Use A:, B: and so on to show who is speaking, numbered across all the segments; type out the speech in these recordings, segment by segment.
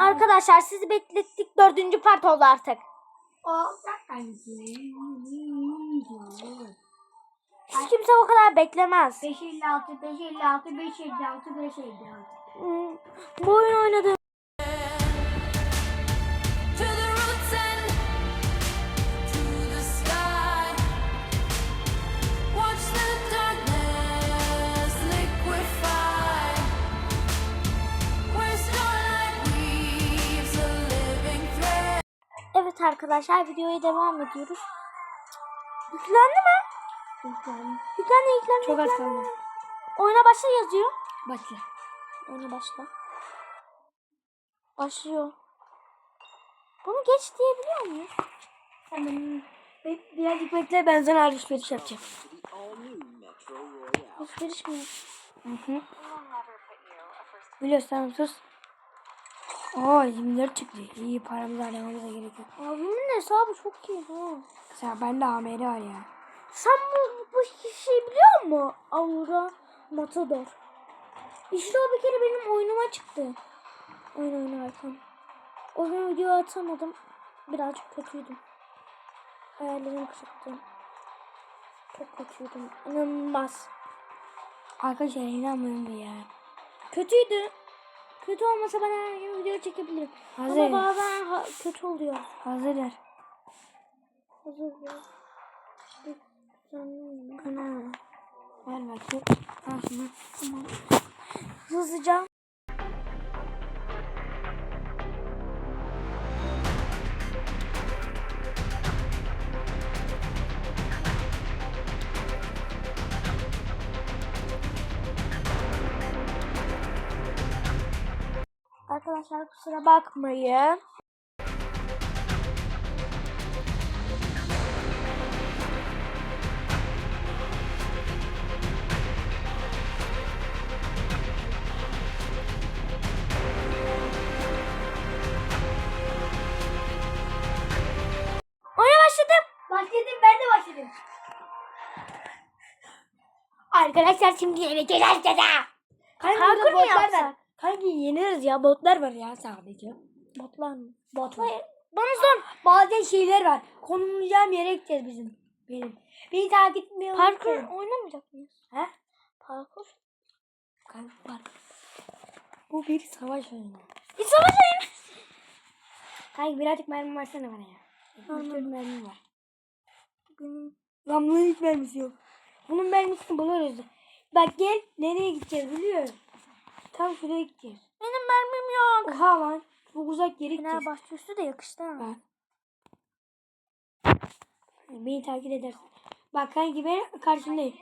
A: Arkadaşlar sizi beklettik. Dördüncü part oldu artık. Hiç kimse o kadar beklemez.
B: 556, 556, 556, 556.
A: Hmm, Bu oyun oynadım. Arkadaşlar videoya devam ediyoruz. Yüklendi mi? Yüklendi yüklendi.
B: Çok az
A: yüklendi.
B: kaldı.
A: Oyuna başla yazıyor.
B: Başla.
A: Oyuna başla. Başlıyor. Bunu geç diyebiliyor muyuz?
B: Hemen Be- birazcık bekle ben sana alışveriş yapacağım.
A: Alışveriş mi?
B: Hı hı. Biliyorsun tamam sus. Oo 24 çıktı. İyi paramızı harcamamıza gerek yok.
A: Abimin hesabı çok iyi ha.
B: Mesela bende AMR var ya.
A: Sen bu, bu kişiyi biliyor musun? Aura Matador. İşte o bir kere benim oyunuma çıktı. Oyun oynarken. O gün video atamadım. Birazcık kötüydüm. Hayallerim kırıktı. Çok kötüydüm. İnanılmaz.
B: Arkadaşlar inanmıyorum ya.
A: Kötüydü. Kötü olmasa ben her gün video çekebilirim.
B: Hazır.
A: Ama bazen ha- kötü oluyor.
B: Hazırlar.
A: Hazır.
B: Ana. Ver bakayım.
A: Tamam. Hızlıca. Arkadaşlar kusura bakmayın. Başladım.
B: Ben de başladım. Arkadaşlar şimdi yeneceğiz ceza. Kanka
A: Parkur
B: burada
A: mu
B: botlar var.
A: yapsak?
B: Kanka yeniriz ya botlar var ya sadece.
A: Botlar mı?
B: Bot var.
A: Bana sor.
B: Bazen şeyler var. Konumlayacağım yere gideceğiz bizim. Benim. Beni takip etmeyi
A: Parkur oynamayacak mıyız?
B: He?
A: Parkur.
B: Kanka parkur. Bu bir savaş oyunu.
A: Bir savaş oyunu.
B: Kanka birazcık mermi versene bana ya. 74 mermi var. Bunun hiç mermisi yok. Bunun mermisini buluruz. Bak gel nereye gideceğiz biliyor musun? Tam şuraya gideceğiz.
A: benim mermim yok.
B: Oha lan. Çok uzak yere gideceğiz.
A: Fenerbahçe üstü de yakıştı ha.
B: Bak. Beni takip edersin. Bak kanki ben karşındayım.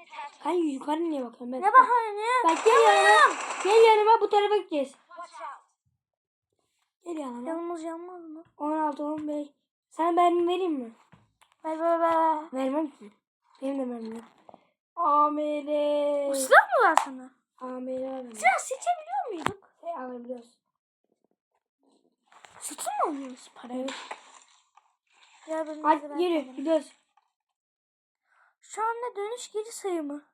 B: Kanki yukarı niye bakıyorum ben?
A: Ne bahane?
B: Bak gel yanıma. Gel yanıma bu tarafa gideceğiz. Gel yanıma.
A: Yanımız yanmaz mı?
B: 16 15. Sana mermi vereyim mi?
A: Ver ver ver.
B: Vermem ki. Benim de mermim yok. Amele.
A: Silah mı var sana?
B: Var bende.
A: Silah seçebiliyor muyduk?
B: E, alabiliyoruz.
A: Satın mı alıyoruz parayı? Ya benim
B: Hadi
A: de ver
B: yürü
A: bana.
B: gidiyoruz.
A: Şu an ne dönüş geri sayımı?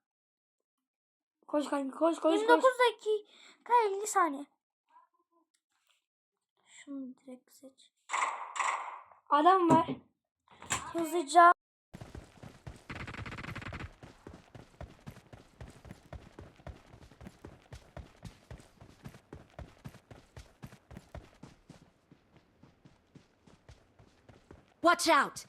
B: Koş kanka koş koş
A: 29
B: koş.
A: dakika 50 saniye. Şunu direkt seç.
B: Adam var.
A: Hızlıca.
C: Watch out!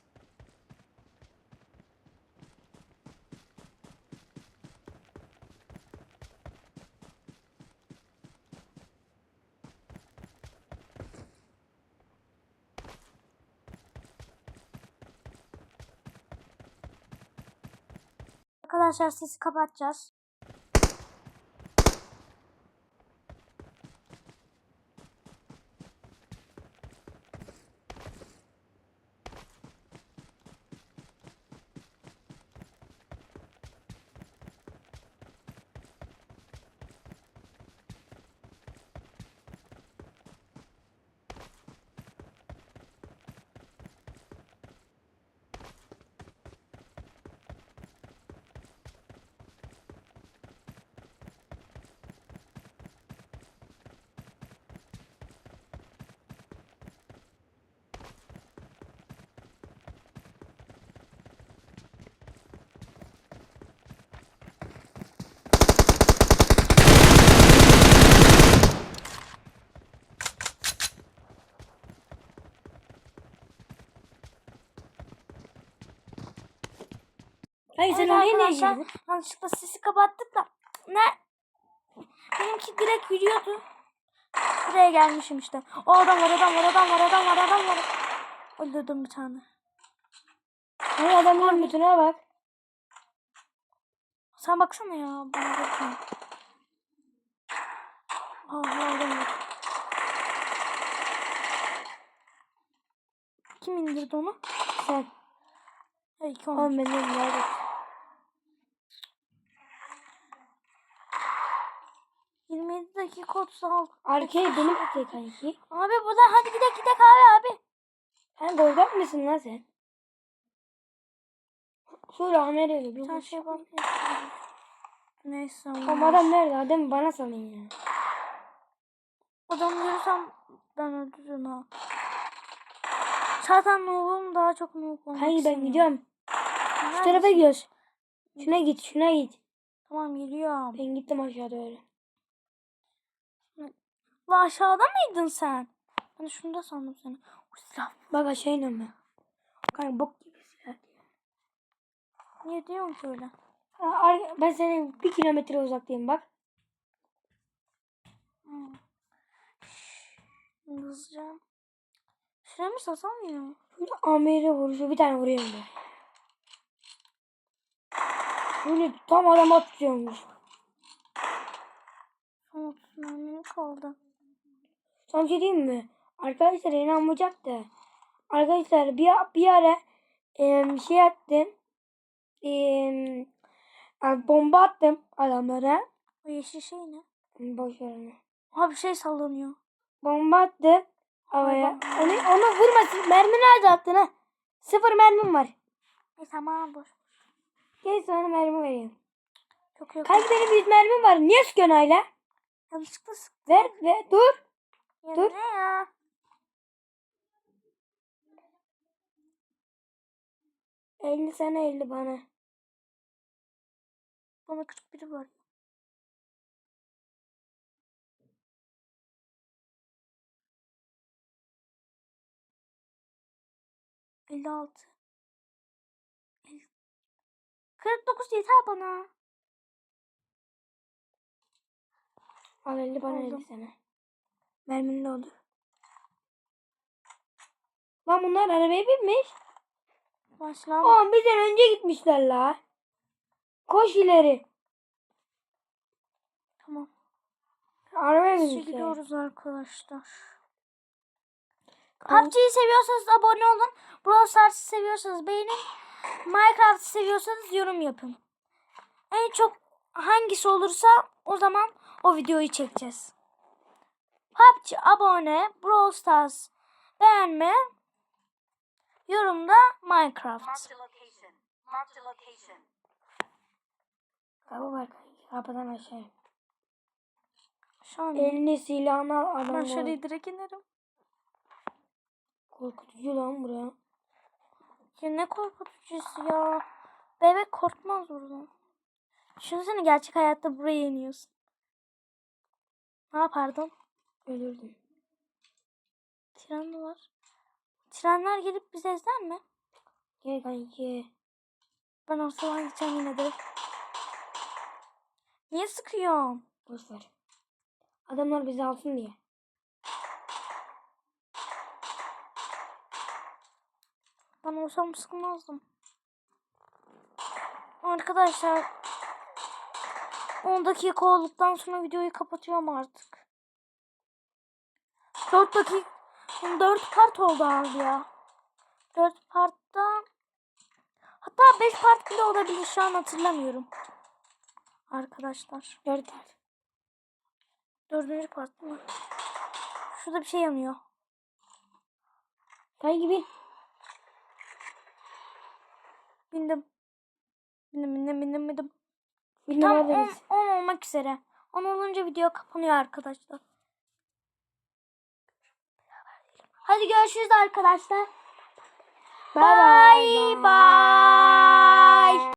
A: Arkadaşlar sesi kapatacağız.
B: Hayır sen oraya
A: arkadaşlar,
B: girdin?
A: Yanlışlıkla sesi kapattık da. Ne? Benimki direkt yürüyordu. Buraya gelmişim işte. O adam var adam var adam var adam var adam var. Öldürdüm bir tane.
B: Hayır adamların bütüne bak.
A: Sen baksana ya. Bana bakma. Aha adam var. Kim indirdi onu?
B: Sen.
A: Ha, iki olmuş.
B: Oğlum benim nerede?
A: Hı. 27 dakika 36.
B: Arkaya benim atıyor kanki.
A: Abi buradan hadi gidelim gidelim abi abi.
B: Sen golgak mısın lan sen? Şöyle Amerika'da bir
A: Sen şey bak. Neyse.
B: Ama adam nerede? Adamı bana salın ya.
A: Adam görürsem ben öldürürüm ha. Zaten noob'um daha çok noob olmak
B: Hayır ben gidiyorum. Şu tarafa gidiyoruz. Şuna git, şuna git.
A: Tamam geliyorum.
B: Ben gittim aşağı doğru.
A: La aşağıda mıydın sen? Ben şunu da sandım seni. Ulan,
B: Bak aşağı iniyorum ben. Kanka bok gibi silah.
A: Niye diyorsun ki öyle?
B: Ha, Ben senin bir kilometre uzaktayım bak.
A: Hmm. Hızlıca. Şuraya mı sasam ya?
B: Şöyle Amir'e vuruşu bir tane vuruyorum ben. Böyle tam adama tutuyormuş.
A: Son 30 mermim kaldı.
B: Sana bir şey diyeyim mi? Arkadaşlar inanmayacak da. Arkadaşlar bir, bir ara em, şey attım. Em, yani bomba attım adamlara.
A: O yeşil şey ne?
B: Boş ver.
A: Aha bir şey sallanıyor.
B: Bomba attım havaya.
A: Ay,
B: Onu, onu vurmasın. Mermi nerede attın ha? Sıfır mermim var.
A: E tamam boş.
B: Gel sana mermi vereyim.
A: Yok yok.
B: Kanka benim yüz mermim var. Niye sıkıyorsun hala?
A: Yanlışlıkla sık.
B: Ver ve dur.
A: Ya
B: Dur.
A: Ne ya?
B: Elli sana elli bana.
A: Bana 41 var. Elli altı. El- 49 yeter bana.
B: Al elli bana elli sana. Mermin ne oldu? Lan bunlar arabaya binmiş.
A: Başlam.
B: Oğlum bizden önce gitmişler la. Koş ileri.
A: Tamam.
B: Arabaya binmişler.
A: gidiyoruz arkadaşlar. PUBG'yi seviyorsanız abone olun. Brawl Stars'ı seviyorsanız beğenin. Minecraft'ı seviyorsanız yorum yapın. En çok hangisi olursa o zaman o videoyu çekeceğiz. PUBG abone, Brawl Stars beğenme, yorumda Minecraft.
B: Kapı kanki. Kapıdan aşağı.
A: Şu an
B: Elini silahını al
A: ben
B: adamı.
A: şöyle direkt inerim.
B: Korkutucu lan buraya.
A: Ya ne korkutucusu ya. Bebek korkmaz buradan. Düşünsene gerçek hayatta buraya iniyorsun. Ne yapardın?
B: Ölürdüm.
A: Tren mi var? Trenler gelip bizi ezer mi?
B: Gel kanki.
A: Ben ortadan gideceğim yine de. Niye sıkıyorsun?
B: Boş ver. Adamlar bizi alsın diye.
A: Ben olsam sıkmazdım. Arkadaşlar 10 dakika olduktan sonra videoyu kapatıyorum artık. 4 dakika 4 part oldu abi ya. 4 partta hatta 5 part bile olabilir şu an hatırlamıyorum. Arkadaşlar.
B: At.
A: Dördüncü part mı? Şurada bir şey yanıyor.
B: Kanki bin.
A: Bindim. Bindim bindim bindim bindim.
B: Bin
A: Tam
B: numara
A: 10,
B: biz.
A: 10 olmak üzere. 10 olunca video kapanıyor arkadaşlar. Hadi görüşürüz arkadaşlar.
B: Bye bye.
A: bye. bye.